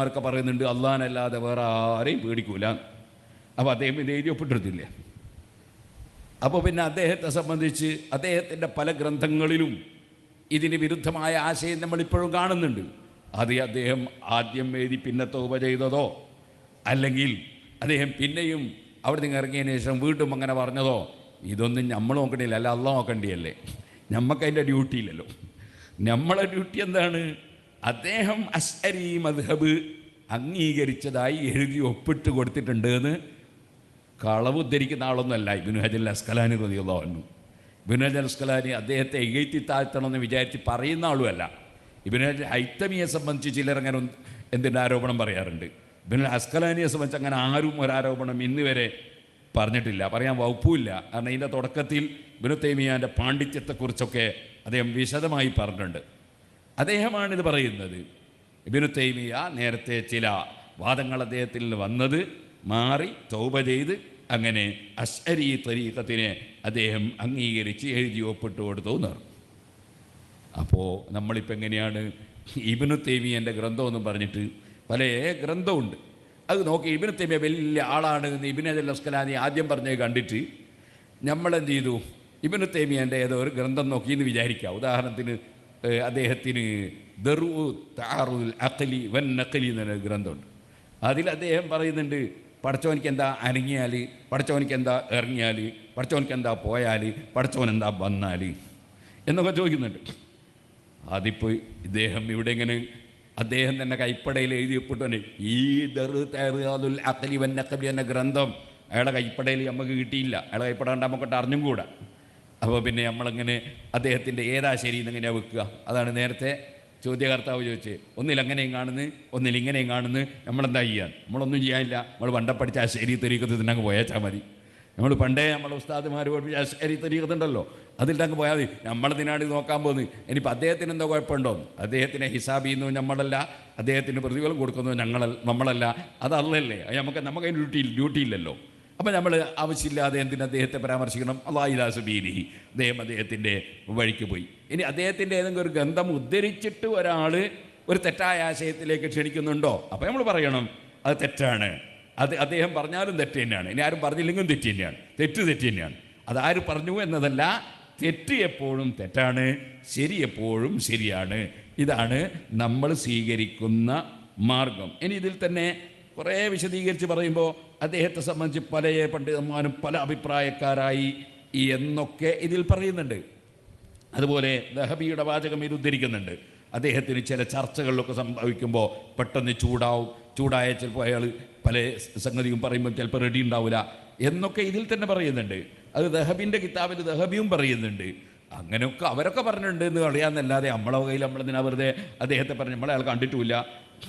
Mark പറയുന്നുണ്ട് അള്ളഹാനല്ലാതെ വേറെ ആരെയും പേടിക്കൂല. അപ്പോൾ അദ്ദേഹം ഇത് എഴുതി അപ്പോൾ പിന്നെ അദ്ദേഹത്തെ സംബന്ധിച്ച് അദ്ദേഹത്തിന്റെ പല ഗ്രന്ഥങ്ങളിലും ഇതിന് വിരുദ്ധമായ ആശയം നമ്മളിപ്പോഴും കാണുന്നുണ്ട്. അത് അദ്ദേഹം ആദ്യം എഴുതി പിന്നെ തോപ ചെയ്തതോ? അല്ലെങ്കിൽ അദ്ദേഹം പിന്നെയും അവിടെ നിന്ന് ഇറങ്ങിയതിന് ശേഷം വീണ്ടും അങ്ങനെ പറഞ്ഞതോ? ഇതൊന്നും നമ്മൾ നോക്കണില്ല അല്ല അല്ല നോക്കണ്ടിയല്ലേ? നമുക്ക് അതിന്റെ ഡ്യൂട്ടി ഇല്ലല്ലോ. നമ്മളെ ഡ്യൂട്ടി എന്താണ്? അദ്ദേഹം അസ്അരി മദ്ഹബ് അംഗീകരിച്ചതായി എഴുതി ഒപ്പിട്ട് കൊടുത്തിട്ടുണ്ട് എന്ന് കളവ് ഉദ്ധരിക്കുന്ന ആളൊന്നുമല്ല. ഇബിനു ഹജൽ അസ്കലാനി റതിയുള്ളവന്നു ഇബിനു ഹജൽ അസ്കലാനി അദ്ദേഹത്തെ എഴുത്തി താഴ്ത്തണമെന്ന് വിചാരിച്ച് പറയുന്ന ആളുമല്ല. ഇബിനു ഹജൽ ഹൈത്തമിയെ സംബന്ധിച്ച് ചിലർ അങ്ങനെ എന്തിന്റെ ആരോപണം പറയാറുണ്ട്. ഇബിനു അസ്കലാനിയെ സംബന്ധിച്ച് അങ്ങനെ ആരും ഒരാരോപണം ഇന്ന് വരെ പറഞ്ഞിട്ടില്ല. പറയാൻ വകുപ്പുമില്ല. കാരണം ഇതിന്റെ തുടക്കത്തിൽ ഇബിനു തൈമിയാന്റെ പാണ്ഡിത്യത്തെക്കുറിച്ചൊക്കെ അദ്ദേഹം വിശദമായി പറഞ്ഞിട്ടുണ്ട്. അദ്ദേഹമാണ് ഇത് പറയുന്നത്. ഇബിനു തൈമിയ നേരത്തെ ചില വാദങ്ങൾ അദ്ദേഹത്തിൽ വന്നത് മാറി തൗബ ചെയ്ത് അങ്ങനെ അശ്അരി തരീഖത്തിനെ അദ്ദേഹം അംഗീകരിച്ച് എഴുതി ഒപ്പിട്ട് കൊടുത്തു നിർ അപ്പോൾ നമ്മളിപ്പോൾ എങ്ങനെയാണ് ഇബിനു തൈമിയന്റെ ഗ്രന്ഥമെന്നും പറഞ്ഞിട്ട് പല ഗ്രന്ഥമുണ്ട്. അത് നോക്കി ഇബിനു തൈമിയ വലിയ ആളാണ് എന്ന് ഇബിനെ അസ്കലാനി ആദ്യം പറഞ്ഞത് കണ്ടിട്ട് നമ്മളെന്ത് ചെയ്തു? ഇബിനു തൈമിയന്റെ ഏതോ ഒരു ഗ്രന്ഥം നോക്കി എന്ന് വിചാരിക്കുക ഉദാഹരണത്തിന് അദ്ദേഹത്തിന് ദറു താറു അഖലി വൻ നഖലി എന്നൊരു ഗ്രന്ഥമുണ്ട്. അതിൽ അദ്ദേഹം പറയുന്നുണ്ട് പഠിച്ചവനിക്ക് എന്താ അനങ്ങിയാൽ പഠിച്ചവനിക്ക് എന്താ ഇറങ്ങിയാൽ പഠിച്ചവനിക്ക് എന്താ പോയാൽ പഠിച്ചവൻ എന്താ വന്നാൽ എന്നൊക്കെ ചോദിക്കുന്നുണ്ട്. അതിപ്പോൾ ഇദ്ദേഹം ഇവിടെ ഇങ്ങനെ അദ്ദേഹം തന്നെ കൈപ്പടയിൽ എഴുതിയപ്പെട്ടുണ്ട് ഈ ദറു തേറുൽ അക്കലി വന്നക്കലി എന്ന ഗ്രന്ഥം അയാളെ കൈപ്പടയിൽ നമുക്ക് കിട്ടിയില്ല. അയാളെ കൈപ്പട കണ്ടാൽ നമുക്ക് അറിഞ്ഞും കൂടാ. അപ്പോൾ പിന്നെ നമ്മളങ്ങനെ അദ്ദേഹത്തിന്റെ ഏതാ ശരി എന്നെങ്ങനെയാണ് വെക്കുക? അതാണ് നേരത്തെ ചോദ്യകർത്താവ് ചോദിച്ച് ഒന്നിൽ അങ്ങനെയും കാണുന്നു ഒന്നിൽ ഇങ്ങനെയും കാണുന്നു. നമ്മളെന്താ ചെയ്യാൻ നമ്മളൊന്നും ചെയ്യാനില്ല. നമ്മൾ പണ്ട പഠിച്ച ആ ശരി തെരീക്കത്തിൽ തന്നെ അങ്ങ് പോയേച്ചാൽ മതി. നമ്മൾ പണ്ടേ നമ്മളെ ഉസ്താദ്മാർ പഠിപ്പിച്ച അശ്വരി തരീകത്തുണ്ടല്ലോ അതിൽ അങ്ങ് പോയാൽ മതി. നമ്മളതിനാണ് നോക്കാൻ പോകുന്നത്? ഇനിയിപ്പോൾ അദ്ദേഹത്തിന് എന്തോ കുഴപ്പമുണ്ടോ? അദ്ദേഹത്തിനെ ഹിസാബ് ചെയ്യുന്നു നമ്മളല്ല. അദ്ദേഹത്തിന് പ്രതിഫലം കൊടുക്കുന്നു ഞങ്ങൾ നമ്മളല്ല. അത് നമുക്ക് നമുക്ക് ഡ്യൂട്ടി ഡ്യൂട്ടി ഇല്ലല്ലോ. അപ്പം നമ്മൾ ആവശ്യമില്ലാതെ എന്തിന് അദ്ദേഹത്തെ പരാമർശിക്കണം? അള്ളാഹിദാസുബീനി അദ്ദേഹം അദ്ദേഹത്തിന്റെ വഴിക്ക് പോയി. ഇനി അദ്ദേഹത്തിന്റെ ഏതെങ്കിലും ഒരു ഗന്ധം ഉദ്ധരിച്ചിട്ട് ഒരാൾ ഒരു തെറ്റായ ആശയത്തിലേക്ക് ക്ഷണിക്കുന്നുണ്ടോ? അപ്പം നമ്മൾ പറയണം അത് തെറ്റാണ്. അത് അദ്ദേഹം പറഞ്ഞാലും തെറ്റ് തന്നെയാണ്. ഇനി ആരും പറഞ്ഞില്ലെങ്കിലും തെറ്റ് തന്നെയാണ്. തെറ്റ് തെറ്റ് തന്നെയാണ്. അതാര് പറഞ്ഞു എന്നതല്ല തെറ്റ് എപ്പോഴും തെറ്റാണ് ശരി എപ്പോഴും ശരിയാണ്. ഇതാണ് നമ്മൾ സ്വീകരിക്കുന്ന മാർഗം. ഇനി ഇതിൽ തന്നെ കുറേ വിശദീകരിച്ച് പറയുമ്പോൾ അദ്ദേഹത്തെ സംബന്ധിച്ച് പല പണ്ഡിതന്മാരും പല അഭിപ്രായക്കാരായി എന്നൊക്കെ ഇതിൽ പറയുന്നുണ്ട്. അതുപോലെ ദഹബിയുടെ വാചകം ഇത് ഉദ്ധരിക്കുന്നുണ്ട്. അദ്ദേഹത്തിന് ചില ചർച്ചകളിലൊക്കെ സംഭവിക്കുമ്പോൾ പെട്ടെന്ന് ചൂടാവും. ചൂടായ ചിലപ്പോൾ അയാൾ പല സംഗതിയും പറയുമ്പോൾ ചിലപ്പോൾ റെഡി ഉണ്ടാവില്ല എന്നൊക്കെ ഇതിൽ തന്നെ പറയുന്നുണ്ട്. അത് ദഹബിന്റെ കിതാബിൽ ദഹബിയും പറയുന്നുണ്ട്. അങ്ങനെയൊക്കെ അവരൊക്കെ പറഞ്ഞിട്ടുണ്ട് എന്ന് അറിയാമെന്നല്ലാതെ നമ്മളെ കയ്യിൽ നമ്മളെന്തിനാ വെറുതെ അദ്ദേഹത്തെ പറഞ്ഞ് നമ്മളെ അയാൾ കണ്ടിട്ടുമില്ല.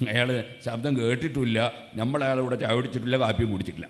അയാൾ ശബ്ദം കേട്ടിട്ടില്ല. നമ്മൾ ഇവിടെ ചാവടിച്ചിട്ടില്ല കാപ്പി കുടിച്ചിട്ടില്ല.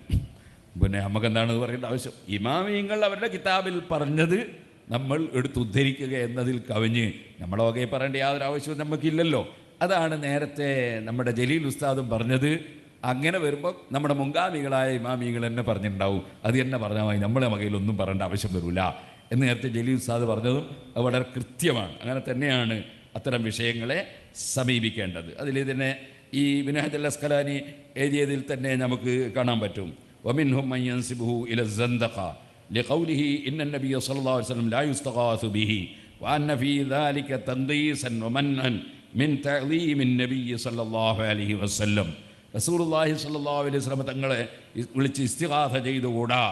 പിന്നെ നമുക്ക് എന്താണെന്ന് പറയേണ്ട ആവശ്യം? ഇമാമിയങ്ങൾ അവരുടെ കിതാബിൽ പറഞ്ഞത് നമ്മൾ എടുത്ത് ഉദ്ധരിക്കുക എന്നതിൽ കവിഞ്ഞ് നമ്മളെ വകയെ പറയേണ്ട യാതൊരു ആവശ്യവും നമുക്കില്ലല്ലോ. അതാണ് നേരത്തെ നമ്മുടെ ജലീൽ ഉസ്താദും പറഞ്ഞത്. അങ്ങനെ വരുമ്പോൾ നമ്മുടെ മുൻഗാമികളായ ഇമാമികൾ തന്നെ പറഞ്ഞിട്ടുണ്ടാവും. അത് തന്നെ പറഞ്ഞാൽ മതി. നമ്മളെ വകയിലൊന്നും പറയേണ്ട ആവശ്യം വരില്ല എന്ന് നേരത്തെ ജലീൽ ഉസ്താദ് പറഞ്ഞതും വളരെ കൃത്യമാണ്. അങ്ങനെ തന്നെയാണ് അത്തരം വിഷയങ്ങളെ സമീപിക്കേണ്ടത് അതിൽ തന്നെ ഈ വിനാഹദ് അസ്കലാനി എഴുതിയതിൽ തന്നെ നമുക്ക് കാണാൻ പറ്റും ومنهم من ينسبه إلى الزندقة لقوله إن النبي صلى الله عليه وسلم لا يستغاث به وأن في ذلك تنقيصا ومنعا من تعظيم النبي صلى الله عليه وسلم റസൂലുള്ളാഹി സ്വല്ലല്ലാഹു അലൈഹി വസല്ലം തങ്ങളെ ഇ- വിളിച്ച് ഇസ്തിഗാഥ ചെയ്തുകൂടാ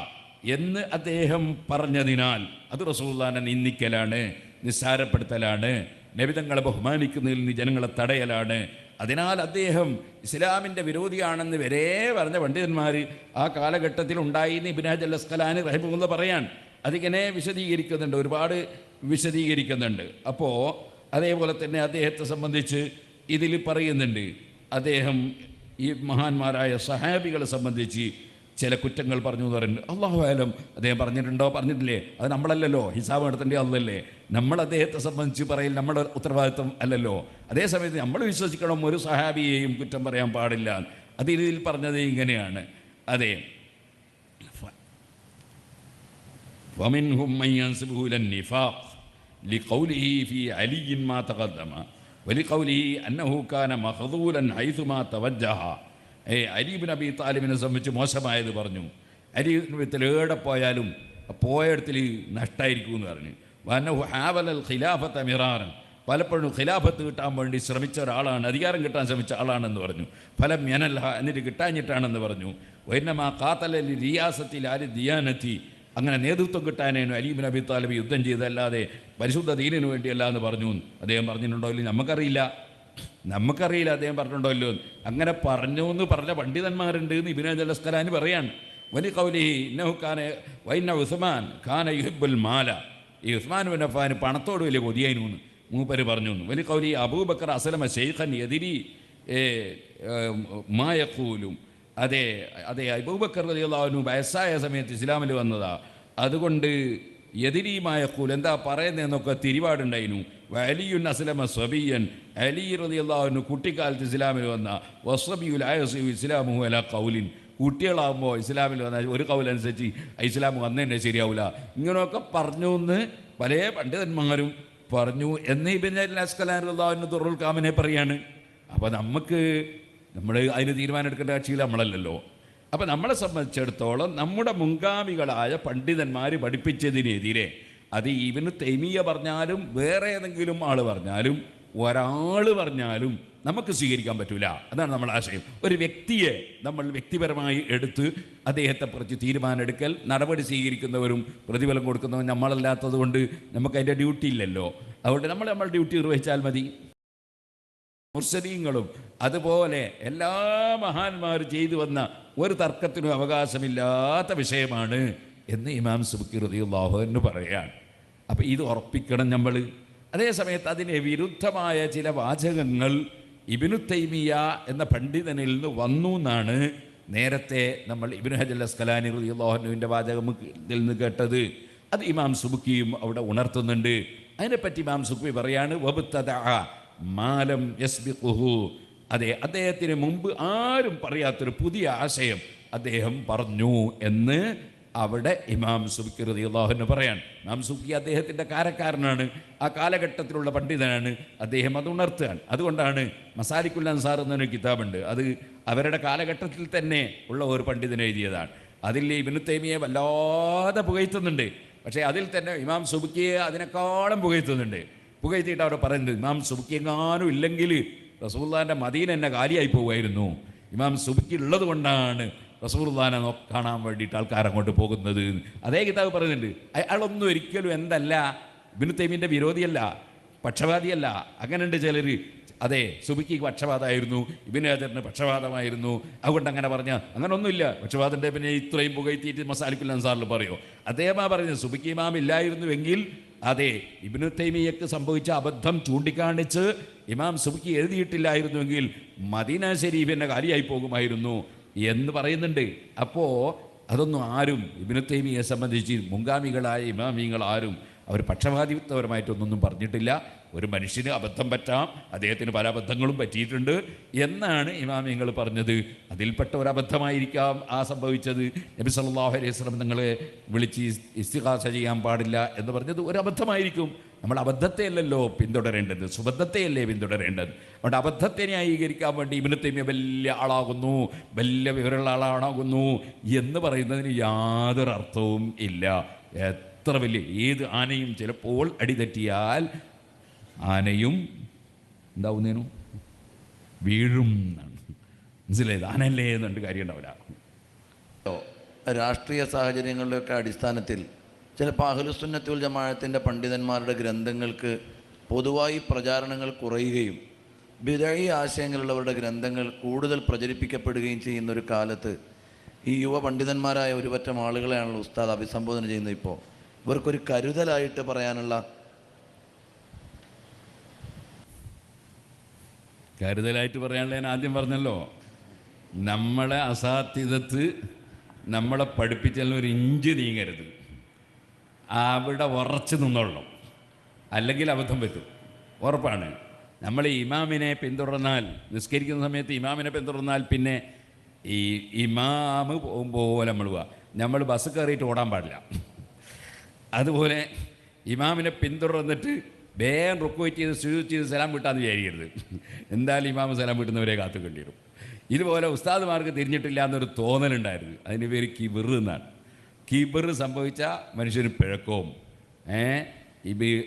എന്ന് അദ്ദേഹം പറഞ്ഞതിനാൽ അത് റസൂലുള്ളാഹിനെ നിന്ദിക്കലാണ് നിസ്സാരപ്പെടുത്തലാണ് നബിതങ്ങളെ ബഹുമാനിക്കുന്നതിൽ നിന്ന് ജനങ്ങളെ തടയലാണ്. അതിനാൽ അദ്ദേഹം ഇസ്ലാമിന്റെ വിരോധിയാണെന്ന് വരെ പറഞ്ഞ പണ്ഡിതന്മാർ ആ കാലഘട്ടത്തിൽ ഉണ്ടായിരുന്ന ഇബിനാജ് അൽ അസ്കലാനി റഹിമുള്ള പറയാൻ അതിങ്ങനെ വിശദീകരിക്കുന്നുണ്ട് ഒരുപാട് വിശദീകരിക്കുന്നുണ്ട്. അപ്പോൾ അതേപോലെ തന്നെ അദ്ദേഹത്തെ സംബന്ധിച്ച് ഇതിൽ പറയുന്നുണ്ട് അദ്ദേഹം ഈ മഹാന്മാരായ സഹാബികളെ സംബന്ധിച്ച് ചില കുറ്റങ്ങൾ പറഞ്ഞു എന്ന് പറയുന്നുണ്ട് അള്ളാഹു ആയാലും അദ്ദേഹം പറഞ്ഞിട്ടുണ്ടോ പറഞ്ഞിട്ടില്ലേ അത് നമ്മളല്ലല്ലോ ഹിസാബ് നടത്തേണ്ട അല്ലല്ലേ നമ്മൾ അദ്ദേഹത്തെ സംബന്ധിച്ച് പറയൽ നമ്മുടെ ഉത്തരവാദിത്വം അല്ലല്ലോ അതേസമയത്ത് നമ്മൾ വിശ്വസിക്കണം ഒരു സഹാബിയെയും കുറ്റം പറയാൻ പാടില്ല അത് ഇതിൽ പറഞ്ഞത് ഇങ്ങനെയാണ് അതെ ومنهم من ينسبه إلى النفاق لقوله في علي ما تقدم വലി കൗലി അന്നഹൂക്കാന മഹദൂലൻ ഹൈസുമാ തവജ്ജഹ ഏ അരീബിൻ അബി താലിബിനെ സംബന്ധിച്ച് മോശമായത് പറഞ്ഞു. അരീബിത്തിൽ ഏടെ പോയാലും പോയടത്തിൽ നഷ്ടമായിരിക്കും എന്ന് പറഞ്ഞു. വനഹു ഹാവലൽ ഖിലാഫത്ത് മിറാറൻ. പലപ്പോഴും ഖിലാഫത്ത് കിട്ടാൻ വേണ്ടി ശ്രമിച്ച ഒരാളാണ് അധികാരം കിട്ടാൻ ശ്രമിച്ച ആളാണെന്ന് പറഞ്ഞു. ഫലം യനല്ല എന്നിട്ട് കിട്ടാഞ്ഞിട്ടാണെന്ന് പറഞ്ഞു. വൈനമാ കാത്തലി റിയാസത്തിൽ ആര് ദിയാനത്തി. അങ്ങനെ നേതൃത്വം കിട്ടാനേനു അലീബിൻ അബി താലിബ് യുദ്ധം ചെയ്തല്ലാതെ പരിശുദ്ധ ദീനിനു വേണ്ടിയല്ല എന്ന് പറഞ്ഞു. അദ്ദേഹം പറഞ്ഞിട്ടുണ്ടോ ഇല്ലെങ്കിൽ നമുക്കറിയില്ല. നമുക്കറിയില്ല അദ്ദേഹം പറഞ്ഞിട്ടുണ്ടല്ലോ. അങ്ങനെ പറഞ്ഞു എന്ന് പറഞ്ഞ പണ്ഡിതന്മാരുണ്ട് എന്ന് ഇബിനെ ജലസ്കലാന് പറയാണ്. വലിയ കൗലി ഇന്നഹു ഖാന വൈന ഉസ്മാൻ ഖാന യുഹിബുൽ മാല. ഈ ഉസ്മാൻ ബിൻ പണത്തോട് വലിയ കൊതിയായിരുന്നു മൂപ്പര് പറഞ്ഞു വലിയ കൗലി അബൂബക്കർ അസലമ ഷെയ്ഖൻ എതിരി മായക്കൂലും അതെ അതെ അബൂബക്കർ റളിയല്ലാഹു വയസ്സായ സമയത്ത് ഇസ്ലാമിൽ വന്നതാ. അതുകൊണ്ട് എതിരീമായ കൂൽ എന്താ പറയുന്നതെന്നൊക്കെ തിരിപാടുണ്ടായിരുന്നു അലിയുൻ അസ്ലമ സബിയൻ അലി റതിയുള്ള കുട്ടിക്കാലത്ത് ഇസ്ലാമിൽ വന്ന വസബിയുൽ ആയസു ഇസ്ലാമു അല കൗലിൻ കുട്ടികളാകുമ്പോൾ ഇസ്ലാമിൽ വന്ന ഒരു കൗലനുസരിച്ച് ഇസ്ലാം വന്നതന്നെ ശരിയാവില്ല ഇങ്ങനെയൊക്കെ പറഞ്ഞു എന്ന് പല പണ്ഡിതന്മാരും പറഞ്ഞു. എന്ന് ഇബിൻ അസ്കലാൻ തുറുൽ കാമിനെ പറയാണ്. അപ്പോൾ നമുക്ക് നമ്മൾ അതിന് തീരുമാനം എടുക്കേണ്ട കക്ഷിയിൽ നമ്മളല്ലല്ലോ. അപ്പം നമ്മളെ സംബന്ധിച്ചിടത്തോളം നമ്മുടെ മുൻഗാമികളായ പണ്ഡിതന്മാർ പഠിപ്പിച്ചതിനെതിരെ അത് ഇവന് തെമിയ പറഞ്ഞാലും വേറെ ഏതെങ്കിലും ആൾ പറഞ്ഞാലും ഒരാൾ പറഞ്ഞാലും നമുക്ക് സ്വീകരിക്കാൻ പറ്റില്ല അതാണ് നമ്മുടെ ആശയം. ഒരു വ്യക്തിയെ നമ്മൾ വ്യക്തിപരമായി എടുത്ത് അദ്ദേഹത്തെ കുറിച്ച് തീരുമാനമെടുക്കൽ നടപടി സ്വീകരിക്കുന്നവരും പ്രതിഫലം കൊടുക്കുന്നവരും നമ്മളല്ലാത്തത് കൊണ്ട് നമുക്ക് അതിന്റെ ഡ്യൂട്ടി ഇല്ലല്ലോ. അതുകൊണ്ട് നമ്മൾ നമ്മൾ ഡ്യൂട്ടി നിർവഹിച്ചാൽ മതി. മുർസലീങ്ങളും അതുപോലെ എല്ലാ മഹാന്മാരും ചെയ്തു വന്ന ഒരു തർക്കത്തിനും അവകാശമില്ലാത്ത വിഷയമാണ് എന്ന് ഇമാം സുബുക്കി റതിയുള്ളാഹു എന്ന് പറയാൻ അപ്പം ഇത് ഉറപ്പിക്കണം നമ്മൾ അതേസമയത്ത് അതിനെ വിരുദ്ധമായ ചില വാചകങ്ങൾ ഇബിനു തൈമിയ എന്ന പണ്ഡിതനിൽ നിന്ന് വന്നു എന്നാണ് നേരത്തെ നമ്മൾ ഇബിനു ഹജൽ അസ്കലാനി റതിയുള്ളാഹുവിന്റെ വാചകം നിന്ന് കേട്ടത്. അത് ഇമാം സുബുക്കിയും അവിടെ ഉണർത്തുന്നുണ്ട്. അതിനെപ്പറ്റി ഇമാം സുബുക്കി പറയാണ് വബുത്തദ മാലം യസ്ബിഖുഹു അതെ അദ്ദേഹത്തിന് മുമ്പ് ആരും പറയാത്തൊരു പുതിയ ആശയം അദ്ദേഹം പറഞ്ഞു എന്ന് അവിടെ ഇമാം സുബിക്ക് റളിയല്ലാഹു പറയാൻ. ഇമാം സുബി അദ്ദേഹത്തിന്റെ കാരക്കാരനാണ് ആ കാലഘട്ടത്തിലുള്ള പണ്ഡിതനാണ് അദ്ദേഹം അത് ഉണർത്തുകയാണ്. അതുകൊണ്ടാണ് മസാലിക്കുൽ അൻസാർ എന്നൊരു കിതാബുണ്ട് അത് അവരുടെ കാലഘട്ടത്തിൽ തന്നെ ഉള്ള ഒരു പണ്ഡിതൻ എഴുതിയതാണ്. അതിൽ ഇബിനു തൈമിയെ വല്ലാതെ പുകഴ്ത്തുന്നുണ്ട്. പക്ഷേ അതിൽ തന്നെ ഇമാം സുബിക്കിയെ അതിനേക്കാളും പുകഴ്ത്തുന്നുണ്ട്. പുകഴ്ത്തിയിട്ട് അവർ പറയുന്നത് ഇമാം സുബിക്ക് എങ്ങാനും ഇല്ലെങ്കിൽ റസൂർദാന്റെ മദീന എന്നെ കാലിയായി പോകുമായിരുന്നു ഇമാം സുബിക്ക് ഉള്ളത് കൊണ്ടാണ് റസൂർദാനെ കാണാൻ വേണ്ടിയിട്ട് ആൾക്കാർ അങ്ങോട്ട് പോകുന്നത്. അതേ കിതാബ് പറയുന്നുണ്ട് അയാളൊന്നും ഒരിക്കലും എന്തല്ല ഇബിനു തൈമിന്റെ വിരോധിയല്ല പക്ഷപാതിയല്ല അങ്ങനെയുണ്ട് ചിലർ അതെ സുബിക്ക് പക്ഷപാതമായിരുന്നു ഇബിന് പക്ഷപാതമായിരുന്നു അതുകൊണ്ട് അങ്ങനെ പറഞ്ഞ അങ്ങനെ ഒന്നുമില്ല പക്ഷപാതന്റെ പിന്നെ ഇത്രയും പുകഴ്ത്തിയിട്ട് മസാലിക്കുൽ അൻസാറിൽ പറയോ? ആ പറഞ്ഞത് സുബിക്ക് ഇമാം ഇല്ലായിരുന്നുവെങ്കിൽ അതെ ഇബിനു തൈമിയക്ക് സംഭവിച്ച അബദ്ധം ചൂണ്ടിക്കാണിച്ച് ഇമാം സുബിക്ക് എഴുതിയിട്ടില്ലായിരുന്നുവെങ്കിൽ മദീന ഷെരീഫിന്റെ കാലിയായി പോകുമായിരുന്നു എന്ന് പറയുന്നുണ്ട്. അപ്പോൾ അതൊന്നും ആരും ഇബിനു തൈമിയെ സംബന്ധിച്ച് മുൻഗാമികളായ ഇമാമിങ്ങൾ ആരും അവർ പക്ഷപാതിത്വപരമായിട്ടൊന്നും പറഞ്ഞിട്ടില്ല. ഒരു മനുഷ്യന് അബദ്ധം പറ്റാം. അദ്ദേഹത്തിന് പല അബദ്ധങ്ങളും പറ്റിയിട്ടുണ്ട്. എന്നാണ് ഇമാമിങ്ങൾ പറഞ്ഞത്. അതിൽപ്പെട്ട ഒരു അബദ്ധമായിരിക്കാം ആ സംഭവിച്ചത്. നബി സല്ലാഹു അലൈഹി സ്വലം നിങ്ങളെ വിളിച്ച് ഇസ്തിഹാസ ചെയ്യാൻ പാടില്ല എന്ന് പറഞ്ഞത് ഒരു അബദ്ധമായിരിക്കും. നമ്മൾ അബദ്ധത്തെയല്ലല്ലോ പിന്തുടരേണ്ടത്. സുബദ്ധത്തെയല്ലേ പിന്തുടരേണ്ടത്? അതുകൊണ്ട് അബദ്ധത്തെ ന്യായീകരിക്കാൻ വേണ്ടി ഇബിനു തൈമിയ വലിയ ആളാകുന്നു. വലിയ വിവരമുള്ള ആളാണാകുന്നു എന്ന് പറയുന്നതിന് യാതൊരു അർത്ഥവും ഇല്ല. എത്ര വലിയ ഏത് ആനയും ചിലപ്പോൾ അടിതെറ്റിയാൽ ആനയും എന്താവുന്നേനു? വീഴും എന്നാണ്. മനസ്സിലായത് ആനല്ലേ എന്നുണ്ട് കാര്യം ഉണ്ടാവില്ല. രാഷ്ട്രീയ സാഹചര്യങ്ങളുടെയൊക്കെ അടിസ്ഥാനത്തിൽ ചിലപ്പോൾ അഹലുസുന്നത്തുൽ ജമാഅത്തിന്റെ പണ്ഡിതന്മാരുടെ ഗ്രന്ഥങ്ങൾക്ക് പൊതുവായി പ്രചാരണങ്ങൾ കുറയുകയും ബിദഴി ആശയങ്ങളുള്ളവരുടെ ഗ്രന്ഥങ്ങൾ കൂടുതൽ പ്രചരിപ്പിക്കപ്പെടുകയും ചെയ്യുന്ന ഒരു കാലത്ത് ഈ യുവ പണ്ഡിതന്മാരായ ഒരുപറ്റം ആളുകളെയാണല്ലോ ഉസ്താദ് അഭിസംബോധന ചെയ്യുന്നത് ഇപ്പോൾ. ഇവർക്കൊരു കരുതലായിട്ട് പറയാനുള്ള കരുതലായിട്ട് പറയാനുള്ള ഞാൻ ആദ്യം പറഞ്ഞല്ലോ. നമ്മളെ അസാധ്യതത്ത് നമ്മളെ പഠിപ്പിച്ചാൽ ഒരു ഇഞ്ച് നീങ്ങരുത്. അവിടെ ഉറച്ച് നിന്നോളണം. അല്ലെങ്കിൽ അബദ്ധം പറ്റും. ഉറപ്പാണ്. നമ്മൾ ഇമാമിനെ പിന്തുടർന്നാൽ നിസ്കരിക്കുന്ന സമയത്ത് ഇമാമിനെ പിന്തുടർന്നാൽ പിന്നെ ഈ ഇമാമ് പോകുമ്പോൾ നമ്മൾ പോവാ. നമ്മൾ ബസ് കയറിയിട്ട് ഓടാൻ പാടില്ല. അതുപോലെ ഇമാമിനെ പിന്തുടർന്നിട്ട് വേഗം റുക്കുവറ്റ് ചെയ്ത് സുജൂത് ചെയ്ത് സലാം വിട്ടാന്ന് വിചാരിക്കരുത്. എന്തായാലും ഇമാമ സലാം വിട്ടുന്നവരെ കാത്തു വരും ഇതുപോലെ ഉസ്താദ്മാർക്ക് തിരിഞ്ഞിട്ടില്ല എന്നൊരു തോന്നലുണ്ടായിരുന്നു. അതിന്റെ പേര് കിബിർ എന്നാണ്. കിബിർ സംഭവിച്ച മനുഷ്യന് പിഴക്കവും. ഏ?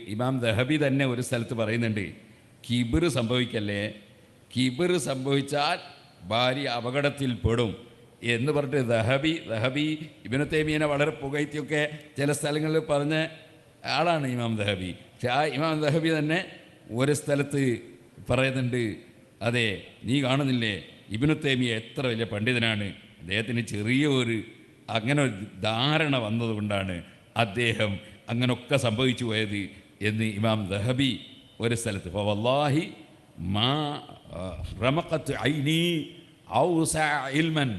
ഇമാം ദഹബി തന്നെ ഒരു സ്ഥലത്ത് പറയുന്നുണ്ട് കിബിർ സംഭവിക്കല്ലേ? കിബിർ സംഭവിച്ചാൽ ഭാര്യ അപകടത്തിൽ പെടും എന്ന് പറഞ്ഞിട്ട് ദഹബി ദഹബി ഇബിന് തേമീനെ വളരെ പുകഴ്ത്തിയൊക്കെ ചില സ്ഥലങ്ങളിൽ പറഞ്ഞ ആളാണ് ഇമാം ദഹബി. പക്ഷെ ആ ഇമാം ദഹബി തന്നെ ഒരു സ്ഥലത്ത് പറയുന്നുണ്ട് അതെ നീ കാണുന്നില്ലേ? ഇബിനു തേമിയ എത്ര വലിയ പണ്ഡിതനാണ്. അദ്ദേഹത്തിന് ചെറിയ ഒരു അങ്ങനെ ഒരു ധാരണ വന്നതുകൊണ്ടാണ് അദ്ദേഹം അങ്ങനൊക്കെ സംഭവിച്ചു പോയത് എന്ന് ഇമാം ദഹബി ഒരു സ്ഥലത്ത്. ഇപ്പോൾ വല്ലാഹി മാ റമക്കത്ത് ഐനി ഔസ ഇൽമൻ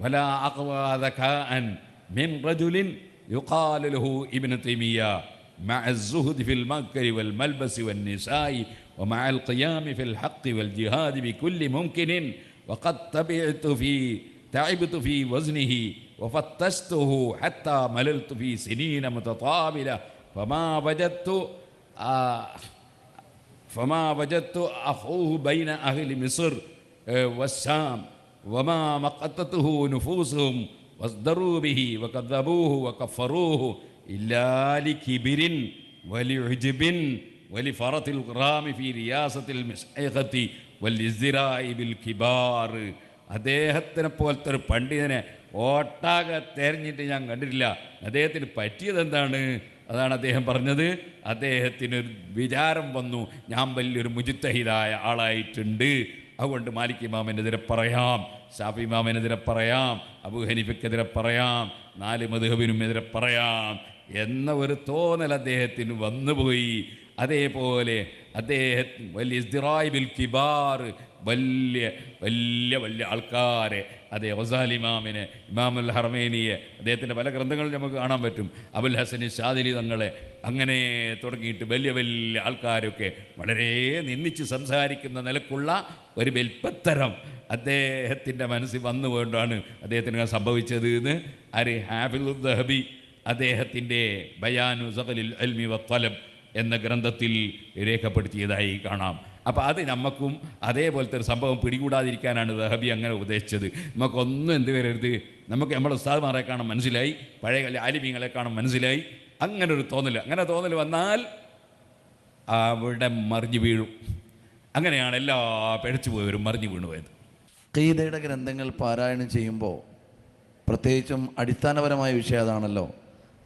ولا أقوى ذكاء من رجل يقال له ابن تيمية مع الزهد في المكر والملبس والنساء ومع القيام في الحق والجهاد بكل ممكن وقد تبعت في تعبت في وزنه وفتشته حتى مللت في سنين متطابلة فما وجدت آه فما وجدت أخوه بين أهل مصر آه، والشام. وما مقتته نفوسهم واصدروا به وكذبوه وكفروه إلا لكبر ولعجب ولفرط الغرام في رياسة المشيخة والازدراء بالكبار അദ്ദേഹത്തിനെ പോലത്തെ ഒരു പണ്ഡിതനെ ഒട്ടാകെ തെരഞ്ഞിട്ട് ഞാൻ കണ്ടിട്ടില്ല അദ്ദേഹത്തിന് പറ്റിയത് എന്താണ് അതാണ് അദ്ദേഹം പറഞ്ഞത് അദ്ദേഹത്തിന് ഒരു വിചാരം വന്നു ഞാൻ വലിയൊരു മുജിത്തഹിതായ ആളായിട്ടുണ്ട് അതുകൊണ്ട് മാലിക് ഇമാമിനെതിരെ പറയാം ഷാഫി ഇമാമിനെതിരെ പറയാം അബു ഹനീഫയ്ക്കെതിരെ പറയാം നാല് മധുഹബിനും എതിരെ പറയാം എന്ന ഒരു തോന്നൽ അദ്ദേഹത്തിന് വന്നുപോയി. അതേപോലെ അദ്ദേഹം വലിയ കിബാർ വലിയ വലിയ വലിയ ആൾക്കാരെ അതേ ഒസാൽ ഇമാമിനെ ഇമാമുൽ ഹർമേനിയെ അദ്ദേഹത്തിന്റെ പല ഗ്രന്ഥങ്ങളും നമുക്ക് കാണാൻ പറ്റും. അബുൽ ഹസനി ഷാദിലി തങ്ങളെ അങ്ങനെ തുടങ്ങിയിട്ട് വലിയ വലിയ ആൾക്കാരൊക്കെ വളരെ നിന്ദിച്ച് സംസാരിക്കുന്ന നിലക്കുള്ള ഒരു വെൽപ്പത്തരം അദ്ദേഹത്തിന്റെ മനസ്സിൽ വന്നുകൊണ്ടാണ് അദ്ദേഹത്തിന് സംഭവിച്ചത് എന്ന് അരി ഹാഫിൽ ദഹബി അദ്ദേഹത്തിന്റെ ബയാനു സകലിൽ അൽമി വത്തലം എന്ന ഗ്രന്ഥത്തിൽ രേഖപ്പെടുത്തിയതായി കാണാം. അപ്പോൾ അത് നമുക്കും അതേപോലത്തെ ഒരു സംഭവം പിടികൂടാതിരിക്കാനാണ് ദഹബി അങ്ങനെ ഉപദേശിച്ചത് നമുക്കൊന്നും എന്ത് വരരുത് നമുക്ക് നമ്മുടെ ഉസ്താദ്മാരെ കാണാൻ മനസ്സിലായി പഴയ ആലിമീങ്ങളെ കാണാൻ മനസ്സിലായി. അങ്ങനെ ഒരു തോന്നൽ അങ്ങനെ തോന്നൽ വന്നാൽ അവിടെ മറിഞ്ഞു വീഴും. അങ്ങനെയാണ് എല്ലാ പിഴച്ചു പോയവരും മറിഞ്ഞു വീണു പോയത്. കീതയുടെ ഗ്രന്ഥങ്ങൾ പാരായണം ചെയ്യുമ്പോൾ പ്രത്യേകിച്ചും അടിസ്ഥാനപരമായ വിഷയം അതാണല്ലോ.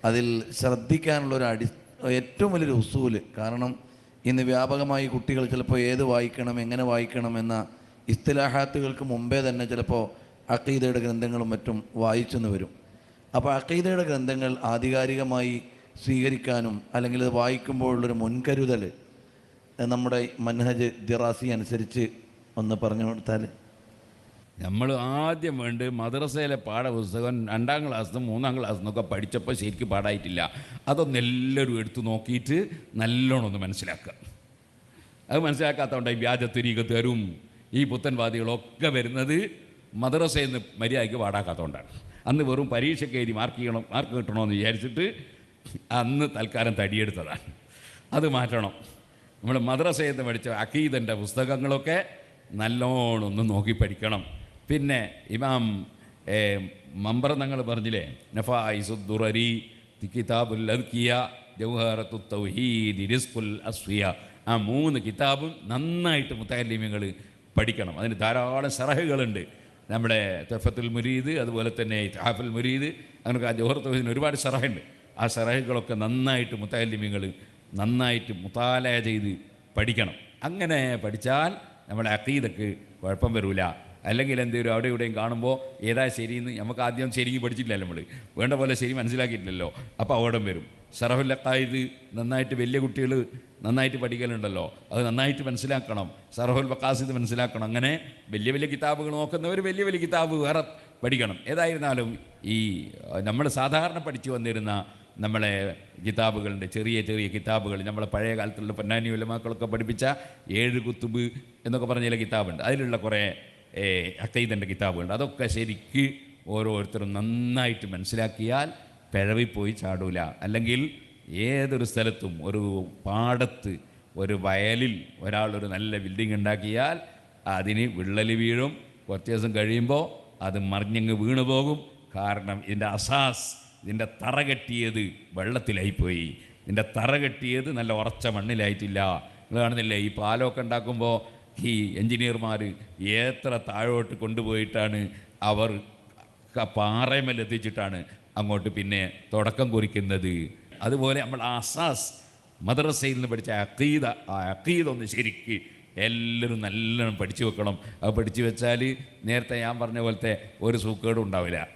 അതിൽ ശ്രദ്ധിക്കാനുള്ള ഒരു അടി ഏറ്റവും വലിയൊരു ഉസൂൽ. കാരണം ഇന്ന് വ്യാപകമായി കുട്ടികൾ ചിലപ്പോൾ ഏത് വായിക്കണം എങ്ങനെ വായിക്കണം എന്ന ഇസ്തിലാഹാത്തുകൾക്ക് മുമ്പേ തന്നെ ചിലപ്പോൾ അക്കീദയുടെ ഗ്രന്ഥങ്ങളും മറ്റും വായിച്ചെന്ന് വരും. അപ്പോൾ അക്കീദയുടെ ഗ്രന്ഥങ്ങൾ ആധികാരികമായി സ്വീകരിക്കാനും അല്ലെങ്കിൽ അത് വായിക്കുമ്പോഴുള്ളൊരു മുൻകരുതൽ നമ്മുടെ മൻഹജ് ദിറാസി അനുസരിച്ച് ഒന്ന് പറഞ്ഞു കൊടുത്താൽ നമ്മൾ ആദ്യം വേണ്ട മദ്രസയിലെ പാഠപുസ്തകം രണ്ടാം ക്ലാസ്സിനും മൂന്നാം ക്ലാസ് നിന്നൊക്കെ പഠിച്ചപ്പോൾ ശരിക്കും പാടായിട്ടില്ല. അതൊന്ന് എല്ലാവരും എടുത്ത് നോക്കിയിട്ട് നല്ലോണം ഒന്ന് മനസ്സിലാക്കുക. അത് മനസ്സിലാക്കാത്തതുകൊണ്ട് ഈ വ്യാജത്തുരീകത്തരും ഈ പുത്തൻവാദികളൊക്കെ വരുന്നത് മദ്രസയിൽ നിന്ന് മര്യാദയ്ക്ക് പാടാക്കാത്തതുകൊണ്ടാണ്. അന്ന് വെറും പരീക്ഷയ്ക്ക് എഴുതി മാർക്ക് ചെയ്യണം മാർക്ക് കിട്ടണമെന്ന് വിചാരിച്ചിട്ട് അന്ന് തൽക്കാലം തടിയെടുത്തതാണ്. അത് മാറ്റണം. നമ്മൾ മദ്രസയിൽ നിന്ന് പഠിച്ച അക്കീദന്റെ പുസ്തകങ്ങളൊക്കെ നല്ലോണം ഒന്ന് നോക്കി പഠിക്കണം. പിന്നെ ഇമാം മമ്പർ ഞങ്ങൾ പറഞ്ഞില്ലേ? നഫായിസുദ്ദുറരി കിതാബുൽ അദ്കിയ ജൗഹറത്തു തൗഹീദ് റിസ്കുൽ അസ്വിയ ആ മൂന്ന് കിതാബും നന്നായിട്ട് മുത്തലിമികൾ പഠിക്കണം. അതിന് ധാരാളം സറഹുകളുണ്ട് നമ്മുടെ തെഫത്തുൽ മുരീദ് അതുപോലെ തന്നെ ഹാഫുൽ മുരീദ് അങ്ങനെ ആ ജോഹർ തൗഹീദിന് ഒരുപാട് സറഹുണ്ട് ആ സറഹുകളൊക്കെ നന്നായിട്ട് മുത്തലിമികൾ നന്നായിട്ട് മുത്താലയ ചെയ്ത് പഠിക്കണം. അങ്ങനെ പഠിച്ചാൽ നമ്മുടെ അക്കീദക്ക് കുഴപ്പം വരില്ല അല്ലെങ്കിൽ എന്തെങ്കിലും അവിടെ ഇവിടെയും കാണുമ്പോൾ ഏതാ ശരിയെന്ന് നമുക്ക് ആദ്യം ശരിക്ക് പഠിച്ചിട്ടില്ലല്ലോ നമ്മൾ വേണ്ട പോലെ ശരി മനസ്സിലാക്കിയിട്ടില്ലല്ലോ. അപ്പോൾ അപകടം വരും. സറഹുല്ലക്കായത് നന്നായിട്ട് വലിയ കുട്ടികൾ നന്നായിട്ട് പഠിക്കലുണ്ടല്ലോ. അത് നന്നായിട്ട് മനസ്സിലാക്കണം. സറഹുൽ ബക്കാസിദ് മനസ്സിലാക്കണം. അങ്ങനെ വലിയ വലിയ കിതാബുകൾ നോക്കുന്നവർ വലിയ വലിയ കിതാബ് വേറെ പഠിക്കണം. ഏതായിരുന്നാലും ഈ നമ്മൾ സാധാരണ പഠിച്ചു വന്നിരുന്ന നമ്മളെ കിതാബുകളുണ്ട് ചെറിയ ചെറിയ കിതാബുകൾ നമ്മളെ പഴയ കാലത്തുള്ള പൊന്നാനി ഉലമാക്കളൊക്കെ പഠിപ്പിച്ച ഏഴ് കുത്തുബ് എന്നൊക്കെ പറഞ്ഞ ചില കിതാബുണ്ട്. അതിലുള്ള കുറേ അക്കൈതന്റെ കിതാബുകളുണ്ട് അതൊക്കെ ശരിക്ക് ഓരോരുത്തരും നന്നായിട്ട് മനസ്സിലാക്കിയാൽ പിഴവിപ്പോയി ചാടൂല. അല്ലെങ്കിൽ ഏതൊരു സ്ഥലത്തും ഒരു പാടത്ത് ഒരു വയലിൽ ഒരാൾ ഒരു നല്ല ബിൽഡിംഗ് ഉണ്ടാക്കിയാൽ അതിന് വിള്ളൽ വീഴും. കുറച്ച് ദിവസം കഴിയുമ്പോൾ അത് മറിഞ്ഞങ്ങ് വീണു പോകും. കാരണം ഇതിന്റെ അസാസ് ഇതിന്റെ തറ കെട്ടിയത് വെള്ളത്തിലായിപ്പോയി. ഇതിന്റെ തറ കെട്ടിയത് നല്ല ഉറച്ച മണ്ണിലായിട്ടില്ല. നിങ്ങൾ കാണുന്നില്ലേ? ഈ പാലമൊക്കെ ഉണ്ടാക്കുമ്പോൾ ഈ എഞ്ചിനീയർമാർ എത്ര താഴോട്ട് കൊണ്ടുപോയിട്ടാണ് അവർ എത്തിച്ചിട്ടാണ് അങ്ങോട്ട് പിന്നെ തുടക്കം കുറിക്കുന്നത്. അതുപോലെ നമ്മൾ അസാസ് മദ്രസയിൽ നിന്ന് പഠിച്ച അക്കീദ ആ അക്കീദ ഒന്ന് ശരിക്ക് എല്ലാവരും നല്ലോണം പഠിച്ചു വെക്കണം. അത് പഠിച്ചു വെച്ചാൽ നേരത്തെ ഞാൻ പറഞ്ഞ പോലത്തെ ഒരു സൂക്കേടും ഉണ്ടാവില്ല.